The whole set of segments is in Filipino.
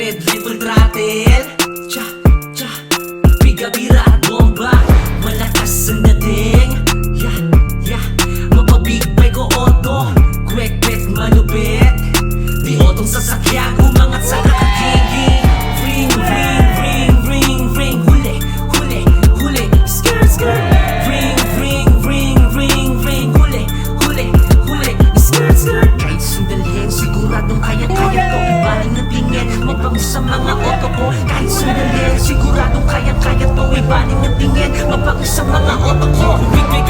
Red label throttle Cha, cha, biga bira, bomba sa mga oto ko. Kahit sandali, siguradong kaya-kaya to. Ibanin ang tingin, mapangis sa mga oto ko. Big, big,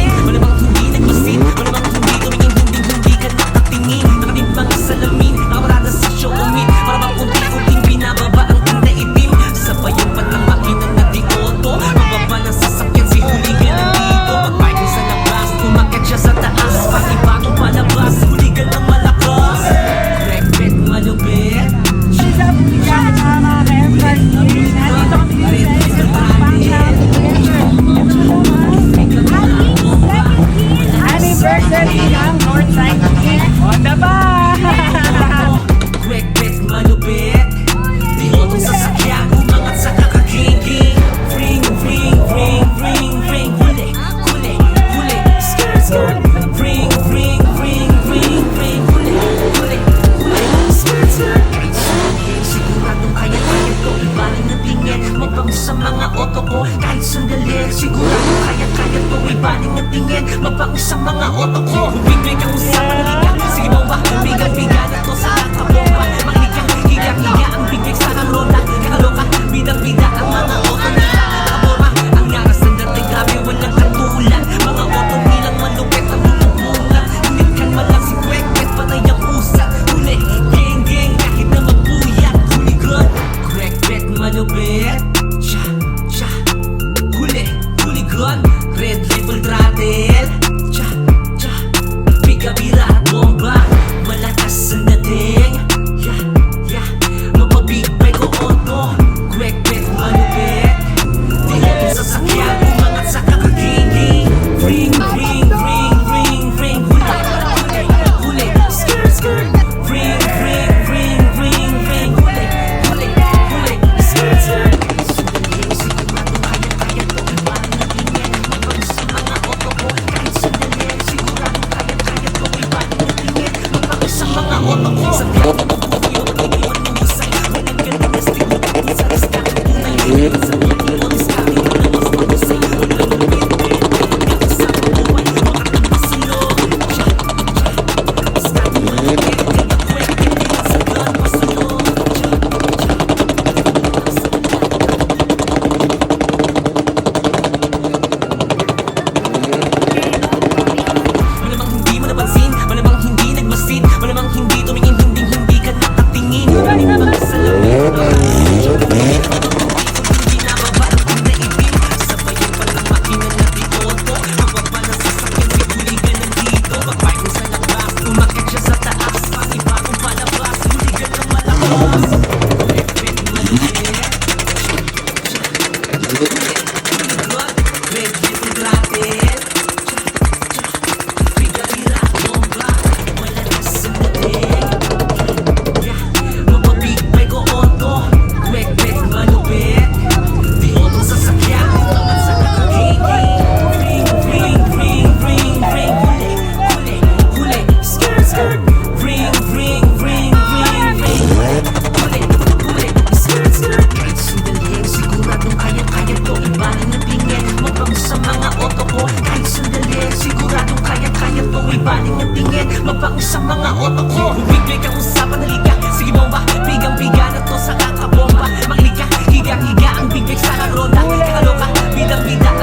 tingin sa mga otak ko Bumibig ang usapan halika. Sige bomba, bigang-biga na to sa kakabomba. Makinig ka, higa-higa ang bibig sa karoda. Kakaloka, bidang-bida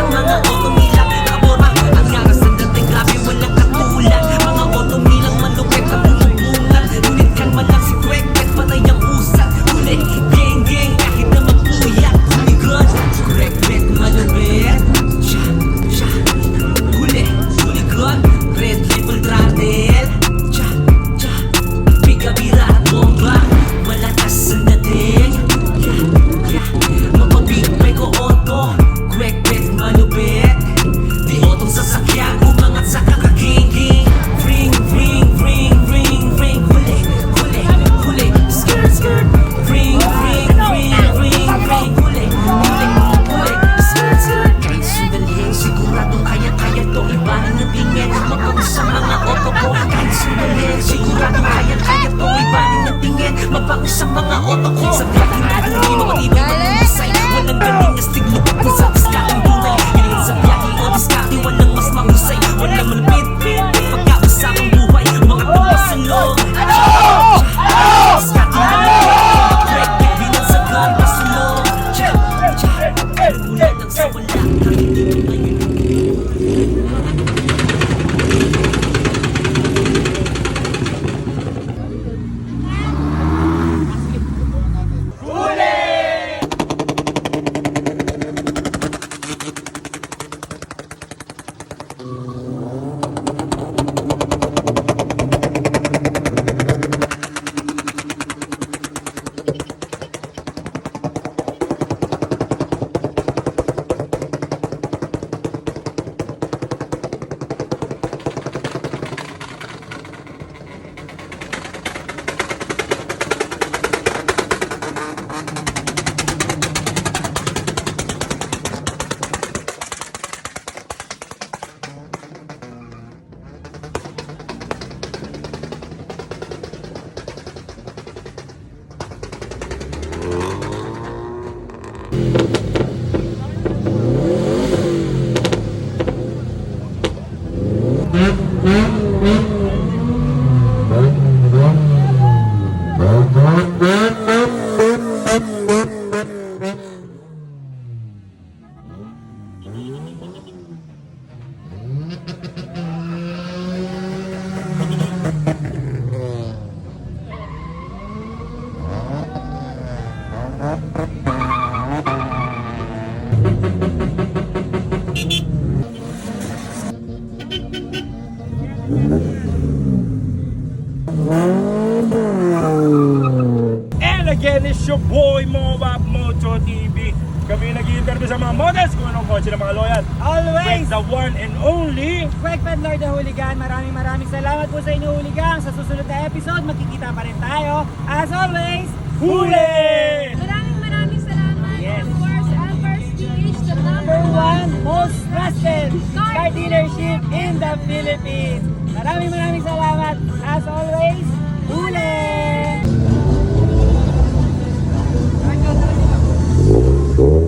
kotse ng mga loyal. Always! With the one and only... Greg Pedlord the Hooligan. Maraming maraming salamat po sa inyo, Hooligan. Sa susunod na episode, makikita pa rin tayo. As always, Huli! Maraming maraming salamat, yes. of course, Alvarez PH, the number one most trusted car dealership in the Philippines. Maraming maraming salamat. As always, Huli! Thank you.